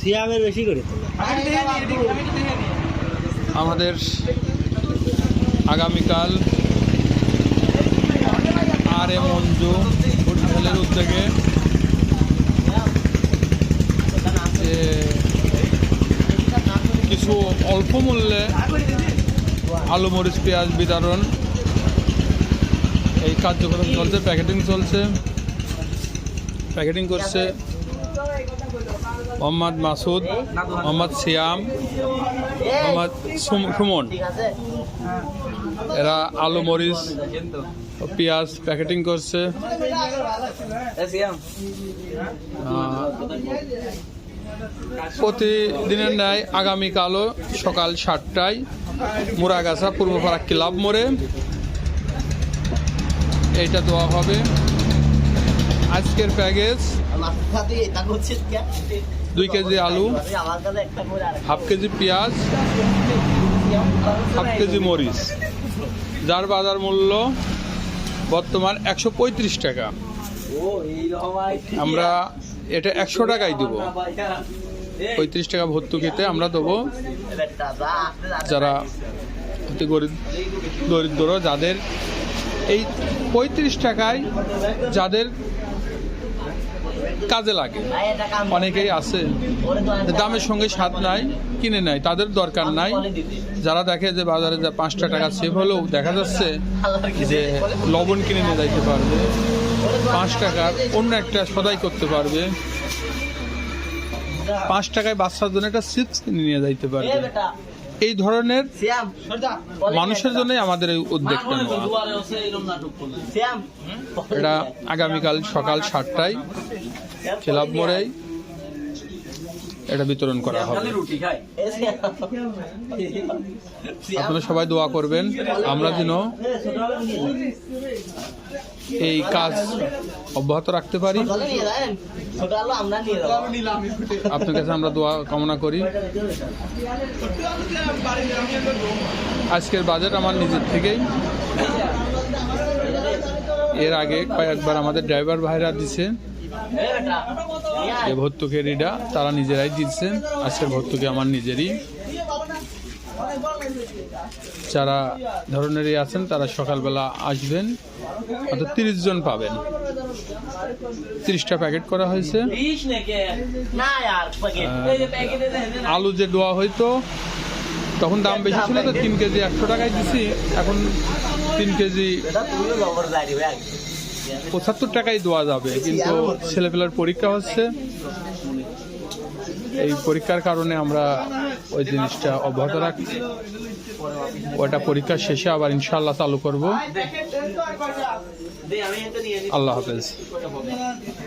সিয়ামের বেশি করে। আমাদের আগামীকাল আর এ মঞ্জু হোটেলের উদ্যোগে কিছু অল্প মূল্যে আলু, মরিচ, পেঁয়াজ বিতরণ, এই কার্যক্রম চলছে, প্যাকেটিং চলছে, প্যাকেটিং করছে। মোহাম্মদ মাসুদ মোহাম্মদ সিয়াম মোহাম্মদ সুম- সুমন এরা আলু মরিচ পেঁয়াজ প্যাকেটিং করছে প্রতিদিনের ন্যায় আগামীকালও সকাল সাতটায় মুরাগাছা পূর্বপাড়া ক্লাব মোড়ে এইটা দেওয়া হবে আজকের প্যাকেজ দুই কেজি আলু, হাফ কেজি পেঁয়াজ, হাফ কেজি মরিচ। যার বাজার মূল্য বর্তমান একশো পঁয়ত্রিশ টাকা। আমরা এটা একশো টাকায় দেবো। পঁয়ত্রিশ টাকা ভর্তুকিতে আমরা দেবো। যারা অতি গরিব, দরিদ্র, যাদের এই পঁয়ত্রিশ টাকায় যাদের কাজে লাগে। অনেকেই আছে। দামের সঙ্গে স্বাদ নাই, কিনে নেয় তাদের দরকার নাই। যারা দেখে যে বাজারে যা পাঁচটা টাকা সেভ হলেও দেখা যাচ্ছে যে লবণ কিনে নিয়ে যাইতে পারবে, পাঁচ টাকার অন্য একটা সদাই করতে পারবে। পাঁচ টাকায় বাচ্চার জন্য একটা চিপস কিনে নিয়ে যাইতে পারবে। এই ধরনের মানুষের জন্যই আমাদের এই উদ্যোগটা নেওয়া। এটা আগামীকাল সকাল সাতটায় ক্লাব মোড়েই। এটা বিতরণ করা হবে। আপনারা সবাই দোয়া করবেন। আমরা যেন এই কাজ অব্যাহত রাখতে পারি। আপনার কাছে আমরা দোয়া কামনা করি। আজকের বাজেট আমার নিজের থেকেই। এর আগে কয়েকবার আমাদের ড্রাইভার ভাইরা দিছে। যে ভর্তুকিটা তারা নিজেরাই দিচ্ছেন আজকের ভর্তুকি আমার নিজেরই। যারা ধরনেরই আছেন তারা সকালবেলা আসবেন অর্থাৎ তিরিশ জন পাবেন। তিরিশটা প্যাকেট করা হয়েছে। আলু যে দোয়া হইতো তখন দাম বেশি ছিল তো তিন কেজি একশো টাকায় দিছি। এখন তিন কেজি পঁচাত্তর টাকাই দেওয়া যাবে কিন্তু ছেলেপেলার পরীক্ষা হচ্ছে। এই পরীক্ষার কারণে আমরা ওই জিনিসটা অব্যাহত রাখছি। ওটা পরীক্ষা শেষে আবার ইনশাল্লাহ চালু করব। আল্লাহ হাফেজ।